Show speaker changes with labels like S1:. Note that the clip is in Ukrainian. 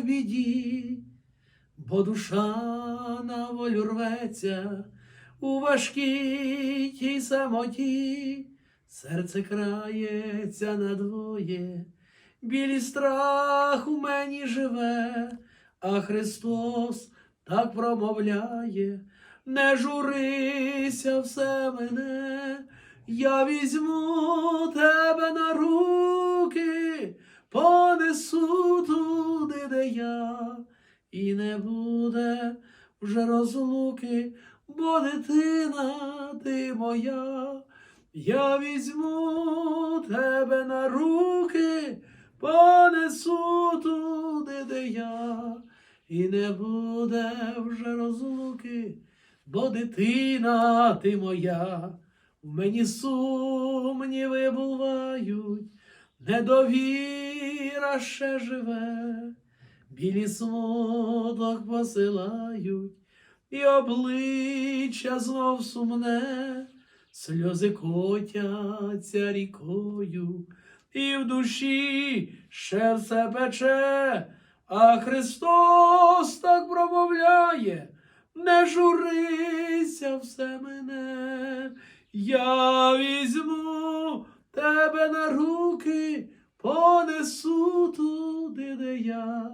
S1: в біді, бо душа на волю рветься у важкій тій самоті, серце крається надвоє, білі страх у мені живе, а Христос так промовляє, не журися все мене, я візьму тебе на руки, понесу я, і не буде вже розлуки, бо дитина ти моя. Я візьму тебе на руки, понесу туди, де я, і не буде вже розлуки, бо дитина ти моя, в мені сумніви бувають, недовіра ще живе, білі смуток посилають, і обличчя знов сумне, сльози котяться рікою, і в душі ще все пече, а Христос так промовляє, не журися все мене, я візьму тебе на руки, понесу туди, де я.